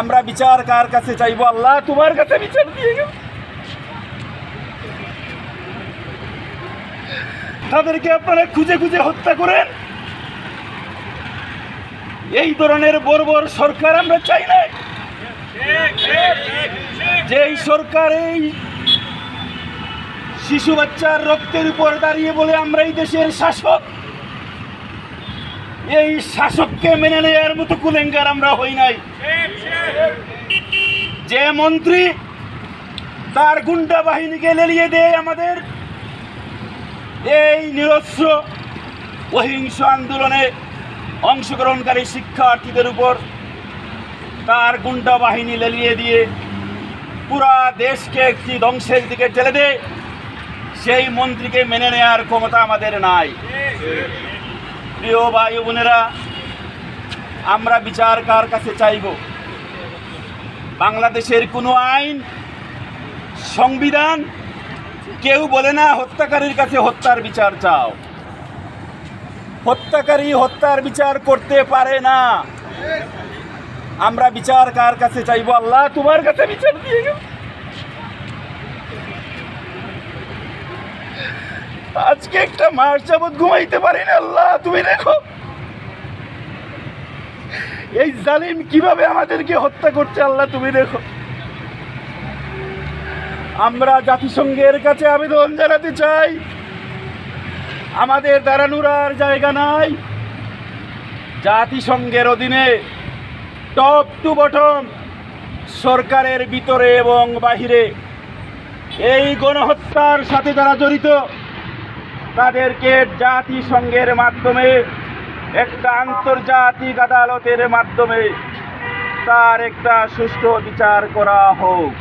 আমরা বিচার কার কাছে চাইব? আল্লাহ তোমার কাছে বিচার দিয়ে গেল। তাদেরকে আপনারা খুঁজে খুঁজে হত্যা করেন। এই ধরনের বর্বর সরকার আমরা চাই না। যেই সরকার এই শিশু বাচ্চার রক্তের উপর দাঁড়িয়ে বলে আমরা এই দেশের শাসক এই শাসককে মেনে নেওয়ার মতো কুলেঙ্গার আমরা হই নাই। যে মন্ত্রী তার গুন্ডা বাহিনীকে লেলিয়ে দেয় আমাদের, এই নিরস্ব অহিংস আন্দোলনে অংশগ্রহণকারী শিক্ষার্থীদের উপর তার গুন্ডা বাহিনী লেলিয়ে দিয়ে পুরা দেশকে একটি ধ্বংসের দিকে ঠেলে দেয়। সেই মন্ত্রীকে মেনে নেওয়ার ক্ষমতা আমাদের নাই। প্রিয় ভাই বোনেরা, আমরা বিচার কার কাছে চাইব? বাংলাদেশের কোনো আইন, সংবিধান কেউ বলে না হত্যাকারীর কাছে হত্যার বিচার চাও। হত্যাকারী হত্যার বিচার করতে পারে না। আমরা বিচার কার কাছে চাইব? আল্লাহ তোমার কাছে বিচার দিয়ে গেল। আজকে একটা মাস যাবৎ ঘুমাইতে পারি না, আল্লাহ, তুমি দেখো। এই জালিম কীভাবে আমাদেরকে হত্যা করছে, আল্লাহ, তুমি দেখো। আমরা জাতিসংঘের কাছে আবেদন জানাতে চাই। আমাদের দাঁড়ানোর আর জায়গা নাই। জাতিসংঘের অধীনে টপ টু বটম সরকারের ভিতরে এবং বাহিরে এই গণহত্যার সাথে যারা জড়িত। তাদেরকে জাতিসংঘের মাধ্যমে একটা আন্তর্জাতিক আদালতের মাধ্যমে তার একটা সুষ্ঠু বিচার করা হোক।